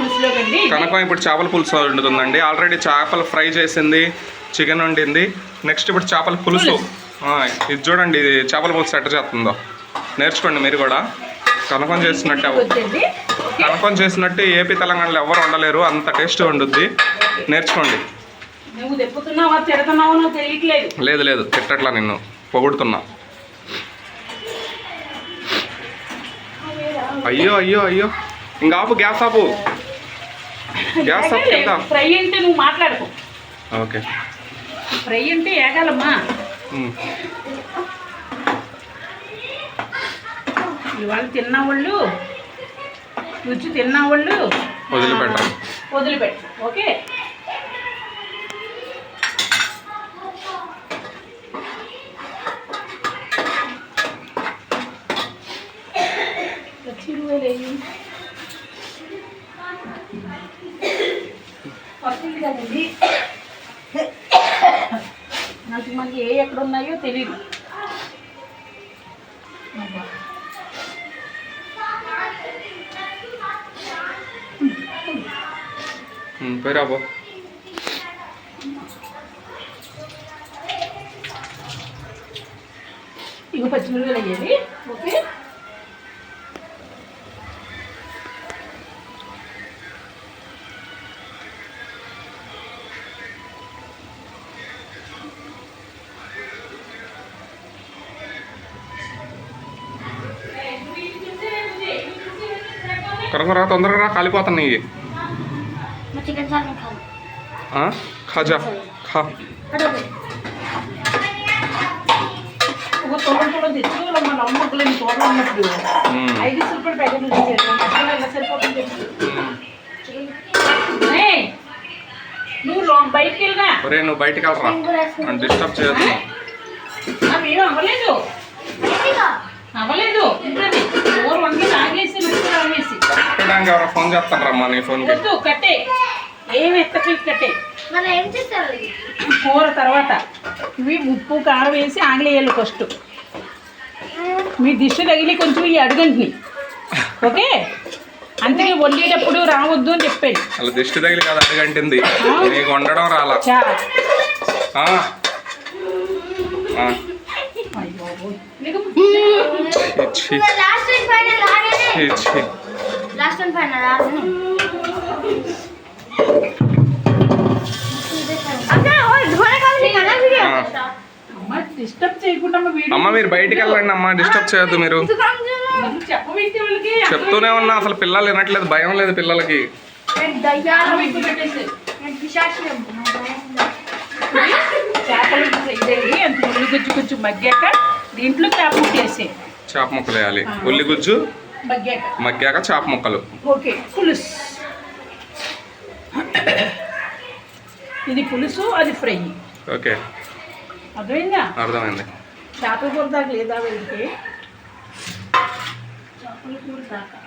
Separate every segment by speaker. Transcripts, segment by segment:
Speaker 1: పులుసులోకండి
Speaker 2: కనకం ఇప్పుడు చేపల పులుసు వండుతుందండి. ఆల్రెడీ చేపలు ఫ్రై చేసింది చికెన్ వండింది. నెక్స్ట్ ఇప్పుడు చేపల పులుసు. ఆ, ఇది చూడండి ఇది చేపల పులుసు ఎట్ట చేస్తుందో. నేర్చుకోండి మీరు కూడా. కనకం చేసినట్టే
Speaker 1: వచ్చండి
Speaker 2: కనకం చేసినట్టు ఏపీ తెలంగాణలో ఎవరు వండలేరు. అంత టేస్ట్ వండుద్ది. నేర్చుకోండి.
Speaker 1: నువ్వు తెప్పుతున్నావా తిడుతున్నావో నువ్వు తెలియట్లేదు.
Speaker 2: లేదు లేదు. తిట్టట్లా నిన్ను. పొగుడుతున్నా. అయ్యో అయ్యో అయ్యో. ఇంకా ఆపు గ్యాస్ ఆపు. గ్యాస్ ఆపు కింద
Speaker 1: ఫ్రై అంటే నువ్వు మాట్లాడుకో.
Speaker 2: ఓకే.
Speaker 1: ఫ్రై అంటే ఏగాలమ్మా. ఇవాళ తిన్నవాళ్ళు రుచి తిన్నవాళ్ళు
Speaker 2: వదిలిపెట్టాలి.
Speaker 1: వదిలిపెట్టు. ఓకే? చిరువేలేయి. కొత్తిల్లు కదండి నాకు మనకి ఏ ఎక్కడ ఉన్నాయో తెలియదు అబ్బా.
Speaker 2: ఉమ్, పోయి రాబో
Speaker 1: ఇక పచ్చిమిరపకాయలు అయ్యేది ఓకే. ఏయ్, నువ్వు లో బయటికి వెళ్ళినా
Speaker 2: ఒరే నువ్వు బయటికి వెళ్ళరా? నన్ను డిస్టర్బ్ చేయొద్దు.
Speaker 1: అవేం అవ్వలేదు? అవ్వలేదు.
Speaker 2: కట్టడానికి ఎవరో ఫోన్ చేస్తాను నీ ఫోన్కి
Speaker 1: వద్దు కట్టే. ఏం ఎత్తకి కట్టే.
Speaker 3: మన ఏం చేస్తారు?
Speaker 1: కూర తర్వాత ఇవి ఉప్పు కారం వేసి ఆంగ్లేయాలి ఫస్ట్ మీ దిష్టి తగిలి కొంచెం ఈ అడగండి ఓకే? అందుకే వండేటప్పుడు రావద్దు అని చెప్పాను
Speaker 2: అలా దిష్టి తగిలి కదా అడగంటింది. నీకు వండడం రాలా.
Speaker 1: చాలా
Speaker 3: లాస్ట్ వీడియో.
Speaker 2: ఆ.
Speaker 1: అమ్మ డిస్టర్బ్ చేయకుండా అమ్మ వీడియో
Speaker 2: అమ్మ మీరు బయటికి వెళ్ళండి అమ్మ డిస్టర్బ్ చేయొద్దు మీరు. చెప్తూనే ఉన్నా అసలు పిల్లలు వినట్లేదు భయం లేదు పిల్లలకి.
Speaker 1: గుజ్జు మగ్గాక దీంట్లో చేప ముక్కేసి
Speaker 2: చేప ముక్కలు వేయాలి ఉల్లి గుజ్జు
Speaker 1: మగ్గాక.
Speaker 2: చేప ముక్కలు.
Speaker 1: ఓకే పులుసు. ఇది పులుసు అది ఫ్రై.
Speaker 2: ఓకే.
Speaker 1: అర్థమైందా?
Speaker 2: అర్థమైంది.
Speaker 1: చేపల కూర దాకా లేదా వెళ్తే చేపల కూర దాకా.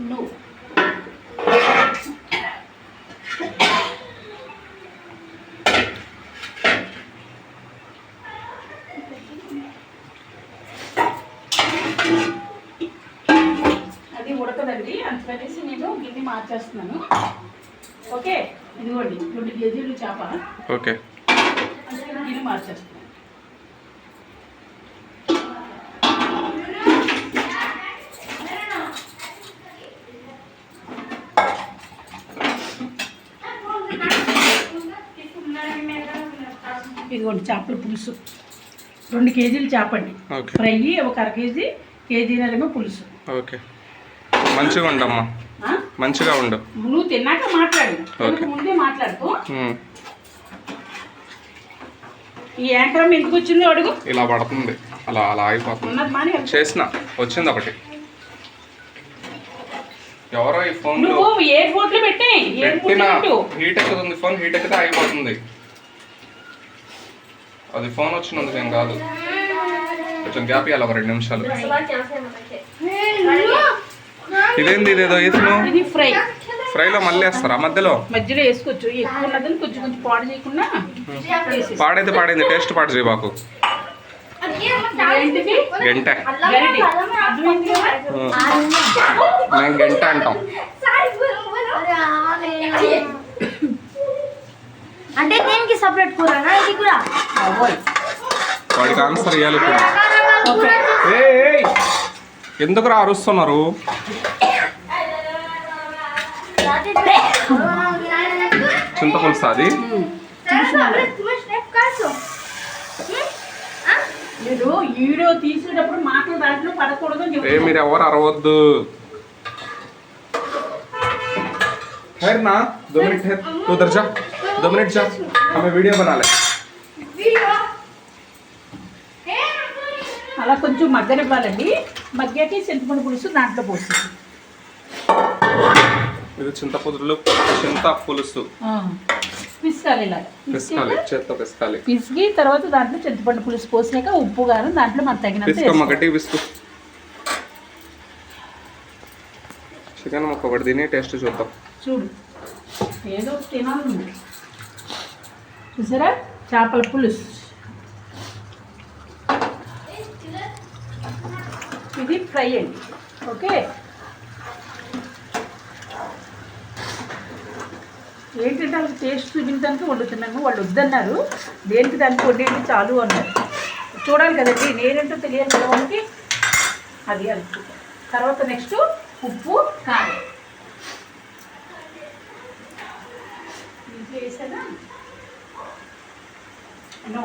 Speaker 1: నువ్వు అందుకనేసి నేను గిన్నె మార్చేస్తున్నాను. ఓకే? ఇదిగోండి రెండు కేజీలు చేప.
Speaker 2: ఓకే.
Speaker 1: గిన్నె మార్చేస్తున్నాను. ఇదిగోండి చేపల పులుసు. రెండు కేజీలు చేపండి
Speaker 2: ఓకే.
Speaker 1: ఫ్రై ఒక అర కేజీ కేజీనరేమో పులుసు.
Speaker 2: ఓకే. మంచిగా ఉండమ్మా? మంచిగా ఉండు.
Speaker 1: నువ్వు తిన్నాక మాట్లాడు. ముందే మాట్లాడుకో. ఈ యాంకరం ఎందుకు వచ్చిందో అడుగు.
Speaker 2: ఇలా పడుతుంది. అలా అలా ఆగిపోతుంది. చేసిన. వచ్చింది ఒకటి. ఎవరో ఈ ఫోన్
Speaker 1: నువ్వు ఎయిర్పోర్ట్లో పెట్టే.
Speaker 2: పెట్టిన. హీట్ ఎక్కుతుంది ఫోన్ హీట్ ఎక్కితే ఆగిపోతుంది. అది ఫోన్ వచ్చినందుకు ఏం కాదు. కొంచెం గ్యాప్ ఇవ్వాలి ఒక రెండు నిమిషాలు. ఇదేంది ఇదేదో వేసిన?
Speaker 1: ఇది ఫ్రై.
Speaker 2: ఫ్రైలో మళ్ళీ వేస్తారా? మధ్యలో?
Speaker 1: మధ్యలో వేసుకోవచ్చు. ఎక్కువ ఉన్నదని కొంచెం కొంచెం పాడు చేయకుండా
Speaker 2: పాడైతే పాడైంది. టేస్ట్ పాడు చేయి బాకు
Speaker 1: ఏంటిది
Speaker 2: గంట. మేము. గంట అంటాం.
Speaker 3: అంటే దీనికి సపరేట్ కూరనా? ఇది కూడా?
Speaker 2: వాడికి ఆన్సర్ ఇవ్వాలి ఇప్పుడు.
Speaker 1: ఓకే
Speaker 2: ఏయ్, ఏయ్. ఎందుకు రా అరుస్తున్నారు? చింతపులుసు అది
Speaker 1: మీరు వీడియో తీసేటప్పుడు మాటలు దాంట్లో పడకూడదు అని
Speaker 2: ఏ
Speaker 1: చెప్తున్నా.
Speaker 2: మీరు ఎవరు అరవద్దు खैर ना दो मिनट है तू उधर जा दो मिनट जा हमें वीडियो बना ले
Speaker 1: అలా కొంచెం మగ్గనివ్వాలండి మగ్గాకి చింతపండు పులుసు దాంట్లో పోస్తుంది
Speaker 2: ఇది చింతపులుసు. చింత పులుసు
Speaker 1: పిసకాలి
Speaker 2: పిసకాలి చేత్తో పిసకాలి.
Speaker 1: పిసికి తర్వాత దాంట్లో చింతపండు పులుసు పోసాక ఉప్పు కారం దాంట్లో మనకు తగినంత
Speaker 2: పిసుకమ్మ. గట్టి పిసుకు చికెన్ ముక్క ఒకటి తిని టేస్ట్ చూద్దాం.
Speaker 1: చూడు. ఏదో తినాలి. చూసారా? చేపల పులుసు. ఇది ఫ్రై అండి. ఓకే? ఏంటంటే వాళ్ళకి టేస్ట్ చూపించడానికి వండుతున్నాను వాళ్ళు వద్దన్నారు. దేనికి దానికి వండేది చాలు అన్నారు. చూడాలి కదండి నేనేంటో తెలియాలి కదా వాళ్ళకి అది అనుకు తర్వాత నెక్స్ట్ ఉప్పు కారం. వేసానా నో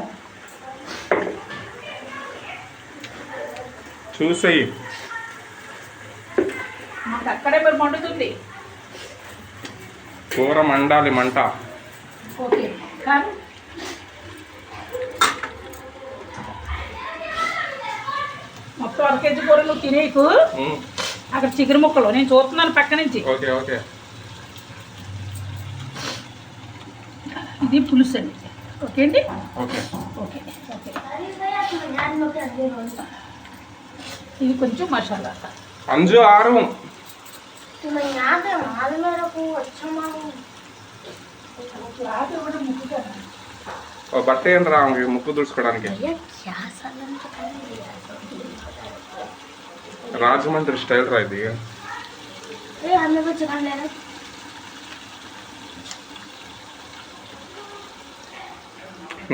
Speaker 2: చూసేయి.
Speaker 1: మాకు అక్కడే మరి మండుతుంది
Speaker 2: కూర మండాలి మంట.
Speaker 1: ఓకే. మొత్తం అర కేజీ కూర నువ్వు తినేకు అక్కడ చికెన్ ముక్కలు. నేను చూస్తున్నాను పక్క నుంచి.
Speaker 2: Okay okay.
Speaker 1: ఇది పులుసు అండి. ఓకే అండి?
Speaker 2: ఓకే.
Speaker 1: Okay okay. ఇది కొంచెం మసాలా.
Speaker 2: అంజు ఆరు.
Speaker 1: రాత్రి కూడా ముక్కుతాను
Speaker 2: ఓ బట్ట ఏంటి రా ఆమెకి ముక్కు తుడుచుకోవడానికి రాజమండ్రి స్టైల్ రా ఇది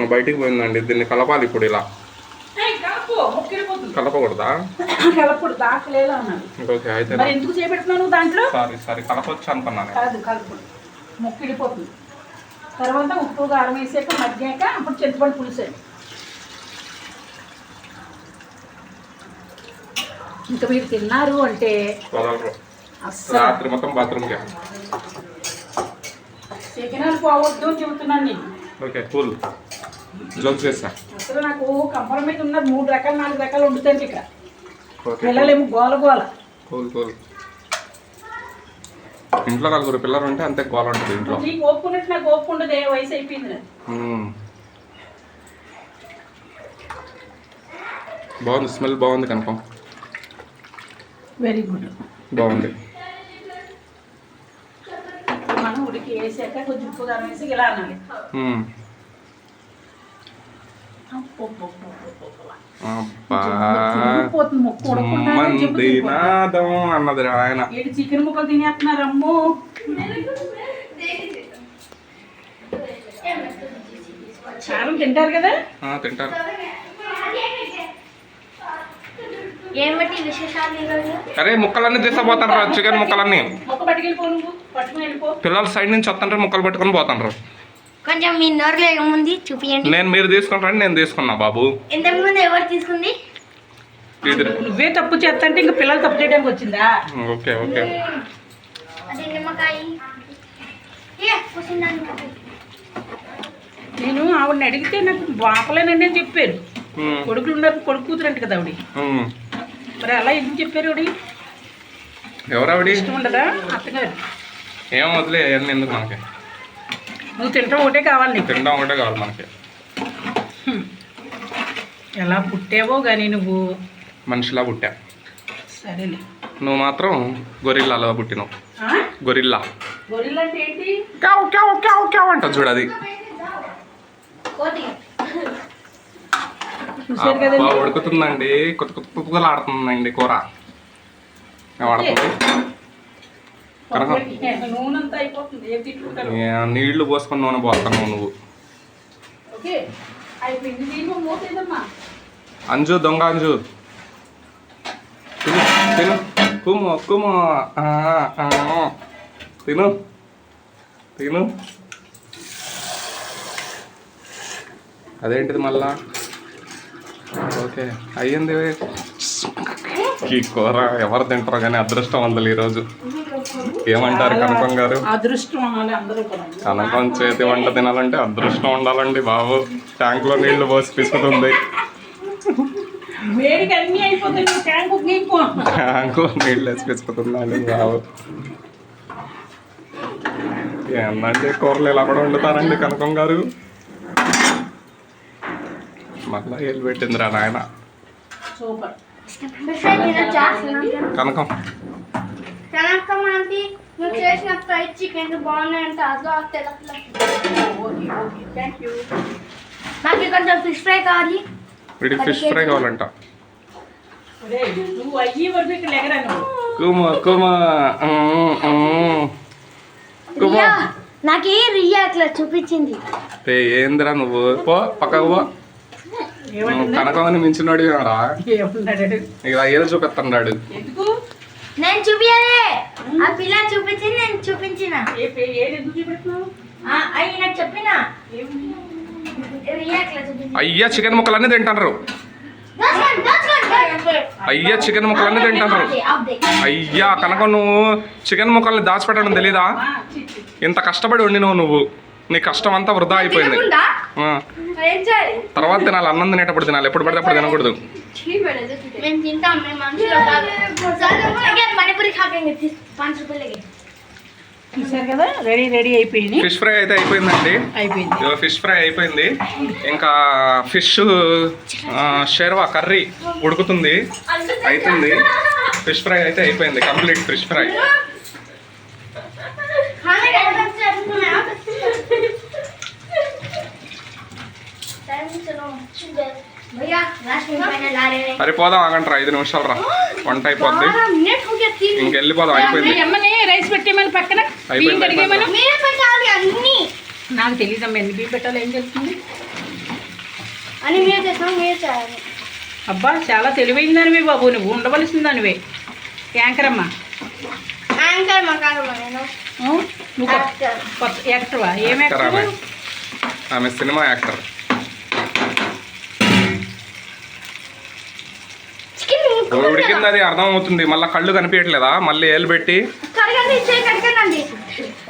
Speaker 2: బయటికి పోయిందండి దీన్ని కలపాలి ఇప్పుడు ఇలా కలపకూడదా?
Speaker 1: కలపడు దాకలేదా అన్నాడు
Speaker 2: ఓకే అయితే
Speaker 1: మరి ఎందుకు చేపెడుతున్నావు దాంట్లో?
Speaker 2: సారీ సారీ కలపొచ్చు అనుకున్నాను
Speaker 1: కాదు కలుపుడు ముక్కిడిపోతుంది తర్వాత ఉప్పు కారం వేసాక మగ్గాక అప్పుడు చింతపండు పులుసు. అండి ఇంకా మీరు తిన్నారు అంటే
Speaker 2: రాత్రి మొత్తం బాత్రూమ్కి.
Speaker 1: చికెనాలు పోవద్దు చెబుతున్నాను నేను.
Speaker 2: Okay cool. జోక్ చేస్తా.
Speaker 1: అసలు నాకు కంపల మీద ఉన్న మూడు రకాలు నాలుగు రకాలు వండుతాను ఇక్కడ. పిల్లలేమో గోల గోల.
Speaker 2: కూల్ కూల్ ఇంట్లో నలుగురు పిల్లలు ఉంటే అంతే గోల ఉంటుంది ఇంట్లో.
Speaker 1: నీకు ఓపుకున్నట్టు నాకు ఓపుకుండదు ఏ వయసు అయిపోయింది నాకు.
Speaker 2: మ్మ్. బాగుంది స్మెల్ బాగుంది కనుక
Speaker 1: వెరీ గుడ్.
Speaker 2: బాగుంది.
Speaker 1: మనం ఉడికి వేసాక కొంచెం ఉప్పు కారం వేసి ఇలా అనాలి.
Speaker 2: మ్మ్. అబ్బా
Speaker 1: పోతుంది ముక్కు ఉడకుండా
Speaker 2: మంది నాదం అన్నది ఆయన
Speaker 1: చికెన్ ముక్కలు తినేస్తున్నారు అమ్మో చారం తింటారు కదా?
Speaker 2: ఆ, తింటారు.
Speaker 3: ఏమిటి విశేషాలు ఈరోజు?
Speaker 2: అరే ముక్కలన్నీ తీసపోతారు చికెన్ ముక్కలన్నీ.
Speaker 1: మొక్క పట్టుకెళ్ళిపో నువ్వు. పట్టుకుని వెళ్ళిపో.
Speaker 2: పిల్లలు సైడ్ నుంచి వస్తుంటారు ముక్కలు పట్టుకొని పోతుంటారు
Speaker 3: కొంచెం మీ నోరులో ఏముంది చూపియండి.
Speaker 2: నేను మీరు తీసుకుంటారని నేను తీసుకున్నా బాబు.
Speaker 3: ఇంతకు ముందు ఎవరు తీసుకుంది?
Speaker 1: నువ్వే తప్పు చేస్తంటే ఇంకా పిల్లలు తప్పు చేయడానికి వచ్చిందా?
Speaker 2: Okay okay.
Speaker 3: అది నిమ్మకాయ.
Speaker 1: నేను ఆవిడని అడిగితే నాకు వాపలేనండి అని చెప్పారు. కొడుకులు ఉన్నారు కొడుకు కూతురు అంట కదా ఆవిడ. మరి అలా ఎందుకు చెప్పారు ఆవిడ?
Speaker 2: ఎవరావిడి
Speaker 1: ఇష్టం ఉండదా? అత్తగారు.
Speaker 2: ఏం వదిలే ఎందుకు మనకి?
Speaker 1: నువ్వు తింటాం ఒకటే కావాలి నీకు
Speaker 2: తినడం ఒకటే కావాలి మనకి
Speaker 1: ఎలా పుట్టావో కానీ నువ్వు
Speaker 2: మనిషిలా పుట్టా
Speaker 1: సరేలే
Speaker 2: నువ్వు మాత్రం గొరిల్లాలో పుట్టినావు? గొరిల్లా
Speaker 1: గొరిల్లా అంటే ఏంటి
Speaker 2: క్యావ్ క్యావ్ క్యావ్ క్యావ్ అంట చూడు అది ఉడుకుతుందండి కొత్త కొత్త కుతుకులు ఆడుతుందండి కూర ఏం ఆడుతుంది కనకం
Speaker 1: నూనె అంతా అయిపోతుంది ఏం తిట్టుకుంటారు
Speaker 2: ఏ, నీళ్ళు పోసుకొని నూనె పోస్తున్నావు నువ్వు. అంజు దొంగ అంజు. తిను తిను. కుము కుము. తిను తిను. అదేంటిది మళ్ళా? ఓకే అయ్యింది. ఈ కూర ఎవరు తింటారో కానీ అదృష్టవంతులు ఈరోజు. ఏమంటారు కనకం గారు? కనకం చేతి వంట తినాలంటే అదృష్టం ఉండాలండి బాబు. ట్యాంక్లో నీళ్ళు పోసి పిసుకుతుంది.
Speaker 1: వేడికి అన్నీ అయిపోతాయి నువ్వు ట్యాంకు గీకో.
Speaker 2: ట్యాంకు నీళ్ళు వేసి పిసుకుతుందండి బాబు. ఏందంటే కూరలు ఇలా కూడా వండుతారండి కనకం గారు? మళ్ళా ఏళ్ళు పెట్టిందిరా నాయన?
Speaker 1: సూపర్.
Speaker 2: కనకం.
Speaker 3: కనక మనకి నువ్వు చేసిన ఫ్రైడ్ చికెన్ బాగున్నాయంట. అదో తెల్ల
Speaker 1: ఓకే ఓకే థ్యాంక్ యూ
Speaker 3: నాకు కొంచెం ఫిష్ ఫ్రై కావాలి.
Speaker 2: వీడికి ఫిష్ ఫ్రై కావాలంట.
Speaker 1: అరే నువ్వు అయ్యి వరకు ఇక్కడ ఎగరా నువ్వు.
Speaker 2: కుమ కుమ ఉమ్, ఉమ్. కుమ.
Speaker 3: రియా నాకు రియా అట్లా చూపించింది?
Speaker 2: ఏ ఏందిరా నువ్వు? పో పక్కకు పో. కనకమని మించినోడి ఏదో చూపిస్తున్నాడు
Speaker 1: ఎందుకు?
Speaker 3: నేను చూపించలే ఆ పిల్ల చూపించింది నేను చూపించిన. అయ్యి నాకు చెప్పిన.
Speaker 2: చికెన్ ముక్కలన్నీ తింటారు. అయ్యా చికెన్ ముక్కలన్నీ తింటారు. అయ్యా కనుక నువ్వు చికెన్ ముక్కల్ని దాచిపెట్టడం తెలీదా. ఇంత కష్టపడి వండినావు నువ్వు. నీ కష్టం అంతా వృధా అయిపోయింది. తర్వాత తినాలి అన్నం తినేటప్పుడు తినాలి ఎప్పుడు పడితే అప్పుడు తినకూడదు.
Speaker 3: కాదు.
Speaker 1: రెడీ రెడీ అయిపోయింది
Speaker 2: ఫిష్ ఫ్రై అయితే అయిపోయిందండి.
Speaker 1: అయిపోయింది.
Speaker 2: ఫిష్ ఫ్రై అయిపోయింది. ఇంకా ఫిష్ షెర్వా కర్రీ ఉడుకుతుంది అవుతుంది ఫిష్ ఫ్రై అయితే అయిపోయింది కంప్లీట్ ఫిష్ ఫ్రై. అరే పోదాం అక్కడ ఐదు నిమిషాలు రా వంట అయిపోద్ది ఇంకెళ్ళిపోదాం అయిపోయింది
Speaker 1: రైస్ పెట్టేమని పక్కన నాకు తెలియదమ్మా ఎన్ని బియ్యం పెట్టాలో ఏం తెలుస్తుంది
Speaker 3: అని మీరు చేసాం మీరు చేయాలి
Speaker 1: అబ్బా చాలా తెలివైన దానివే బాబు నువ్వు ఉండవలసిన దానివే యాంకర్ అమ్మా యాంకర్ నువ్వు కొత్త యాక్టర్వా ఏం
Speaker 2: యాక్టర్ ఆమె సినిమా యాక్టర్ ఉడికింది అది అర్థం అవుతుంది మళ్ళీ కళ్ళు కనిపించట్లేదా? మళ్ళీ ఏలు పెట్టి.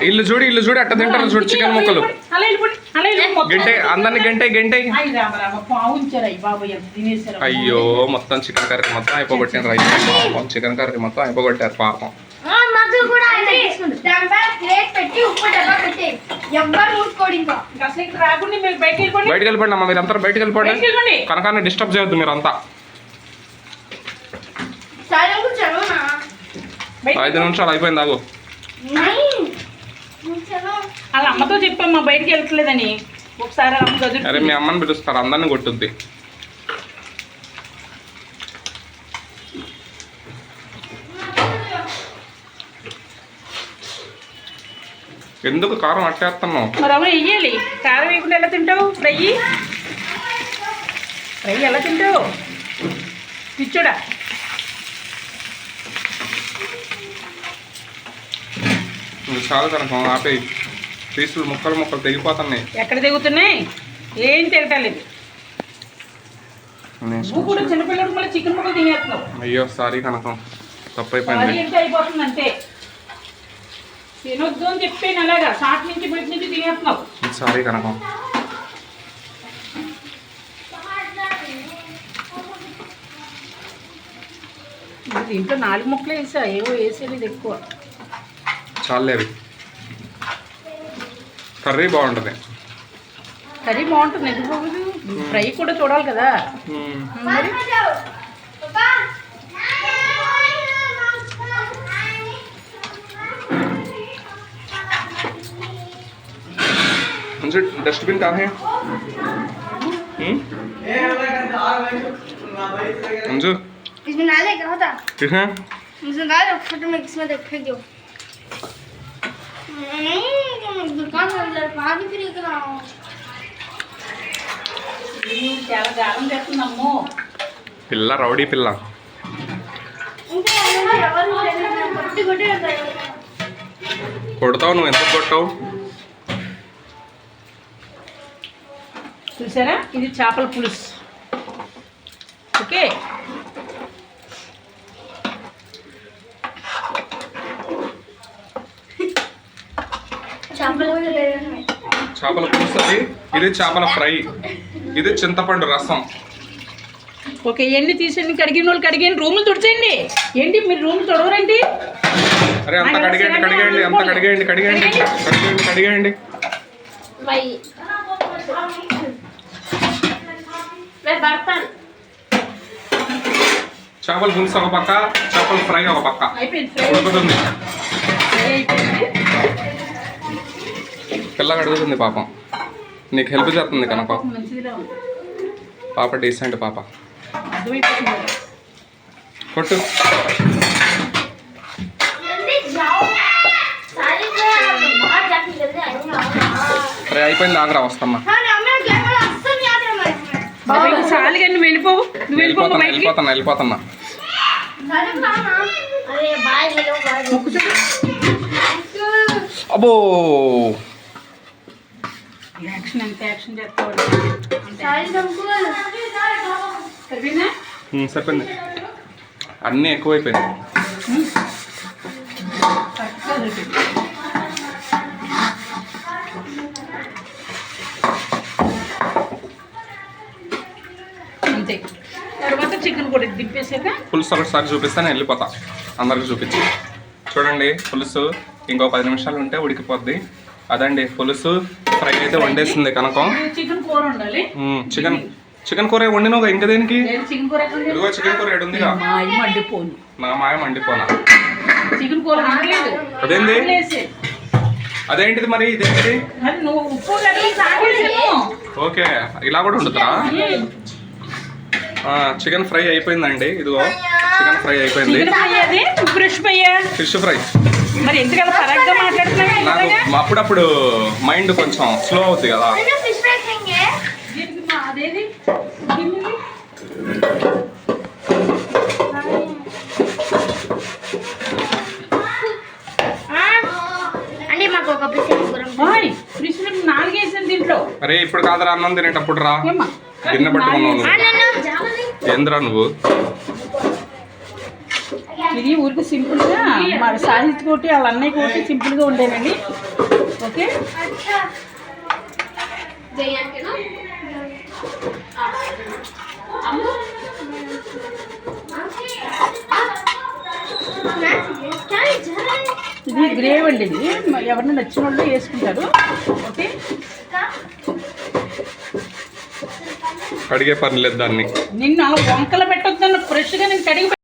Speaker 2: ఇల్లు చూడు ఇల్లు చూడు అట్ట తింటారు చూడు చికెన్ ముక్కలు. గంటే అందరిని గంటే గంటే.
Speaker 1: అయ్యి
Speaker 2: మొత్తం చికెన్ కర్రీ మొత్తం అయిపోగొట్టారు పాపం చికెన్ కర్రీ మొత్తం అయిపోగొట్టారు పాపం.
Speaker 1: బయటకు వెళ్ళిపోండి.
Speaker 2: అమ్మా మీరంతా బయటకు వెళ్ళిపోండి.
Speaker 1: బయటకు వెళ్ళిపోండి.
Speaker 2: కనకాన్ని డిస్టర్బ్ చేయొద్దు మీరంతా
Speaker 3: సరే చలో నా
Speaker 1: బయటకు
Speaker 2: ఐదు నిమిషాలు అయిపోయింది ఆగు
Speaker 1: వాళ్ళ అమ్మతో చెప్పమ్మా బయటికి వెళ్ళట్లేదని ఒకసారి
Speaker 2: అరే మీ అమ్మని పిలుస్తారు అందరిని కొట్టుద్ది ఎందుకు కారం అట్టేస్తున్నావు
Speaker 1: మరి అమ్మ వెయ్యాలి కారం వేయకుండా ఎలా తింటావు ఫ్రై ఫ్రై ఎలా తింటావు పిచ్చుడా
Speaker 2: నువ్వు చాలా కనుక ఆపేయి. పీసులు ముక్కలు ముక్కలు తెగిపోతున్నాయి.
Speaker 1: ఎక్కడ దిగుతున్నాయి ఏం తిరగలేదు చిన్నపిల్లడు మళ్ళీ చికెన్ ముక్కలు తినేస్తున్నావు.
Speaker 2: అయ్యో సారీ కనకం. తప్పైపోయింది.
Speaker 1: అయిపోతుంది అంతే. తినొద్దు అని చెప్పాను అలాగా. సాట్ నుంచి బయట నుంచి తినేస్తున్నావు.
Speaker 2: సారీ కనకం.
Speaker 1: దీంట్లో నాలుగు ముక్కలు వేసా. ఏవో వేసేది ఎక్కువ.
Speaker 2: చాలేవి కర్రీ బాగుంటుంది
Speaker 1: కర్రీ బాగుంటుంది ఎందుకు బాగోదు ఫ్రై కూడా చూడాలి కదా
Speaker 2: మ్మ్.
Speaker 1: మరి
Speaker 3: పాపా
Speaker 2: अंजू डस्टबिन कहाँ है हम्म? अंजू
Speaker 3: इसमें नाले क्या होता
Speaker 2: किस है
Speaker 3: इसमें डाल दो फोटो में किसमें देख फेंक दो
Speaker 2: పిల్ల రౌడీ పిల్ల. కొడతావు నువ్వు ఎంత కొట్టావు?
Speaker 1: చూసారా? ఇది చేపల పులుసు. ఓకే?
Speaker 3: చేపల
Speaker 2: పులుసు ఇది చేపల ఫ్రై. ఇది చింతపండు రసం.
Speaker 1: ఓకే ఎన్ని తీసేయండి? కడిగిన వాళ్ళు కడిగేయండి. రూములు తుడిచేయండి. ఏంటి మీరు రూమ్ తుడవరండి?
Speaker 2: అరే అంత కడిగేయండి కడిగేయండి అంత కడిగేయండి కడిగేయండి. కడిగేయండి కడిగేయండి. చేపల పులుసు ఒక పక్క చేపల ఫ్రై ఒక పక్క
Speaker 1: అయిపోయింది.
Speaker 2: పిల్లగా అడుగుతుంది పాపం. నీకు హెల్ప్ చేస్తుంది కనుక. పాప డీసెంట్ పాప కొట్టు. రే అయిపోయింది ఆగ్రా వస్తామ్మా. వెళ్ళిపోతున్నా వెళ్ళిపోతున్నా అబ్బో.
Speaker 1: యాక్షన్ ఎంత యాక్షన్ సరిపోయింది?
Speaker 2: అన్నీ
Speaker 1: ఎక్కువైపోయినాయి.
Speaker 2: పులుసు ఒకసారి చూపిస్తాను వెళ్ళిపోతా. అందరికి చూపించి. చూడండి పులుసు ఇంకో పది నిమిషాలు ఉంటే ఉడికిపోద్ది. అదండి పులుసు ఫ్రై అయితే వండేసింది కనకం.
Speaker 1: చికెన్ కూర ఉండాలి.
Speaker 2: చికెన్ చికెన్ కూర వండినావు ఇంకా దేనికి?
Speaker 1: చికెన్ కూర ఉంది?
Speaker 2: ఇదిగో చికెన్ కూర
Speaker 1: మండిపోను.
Speaker 2: నా మాయ మండిపోనా?
Speaker 1: చికెన్ కూర
Speaker 2: అదేంది? అదేంటిది మరి? ఇదేంటిది?
Speaker 1: తాగేసాను
Speaker 2: ఓకే ఇలా కూడా ఉంటుందా చికెన్ ఫ్రై అయిపోయిందండి. ఇదిగో చికెన్ ఫ్రై అయిపోయింది. Fish fry.
Speaker 1: మరి ఎందుకలా పరంగా మాట్లాడుతున్నావు?
Speaker 2: అప్పుడప్పుడు మైండ్ కొంచెం స్లో అవుతుంది కదా. అరే ఇప్పుడు కాదరా అన్నం తినేటప్పుడు రా. గిన్నె పట్టుకున్నావు ఎందురా నువ్వు?
Speaker 1: ఇది ఊరికి సింపుల్గా మన సాహిత్ కోటి వాళ్ళ అన్నయ్య కోటి సింపుల్గా ఉండేనండి. ఓకే? ఇది గ్రేవ్ అండి ఇది. ఎవరైనా నచ్చిన వాళ్ళు వేసుకుంటారు. ఓకే?
Speaker 2: అడిగే పని లేదు దాన్ని.
Speaker 1: నిన్ను అలా వంకలు పెట్టొద్దన్న ఫ్రెష్గా నేను కడిగి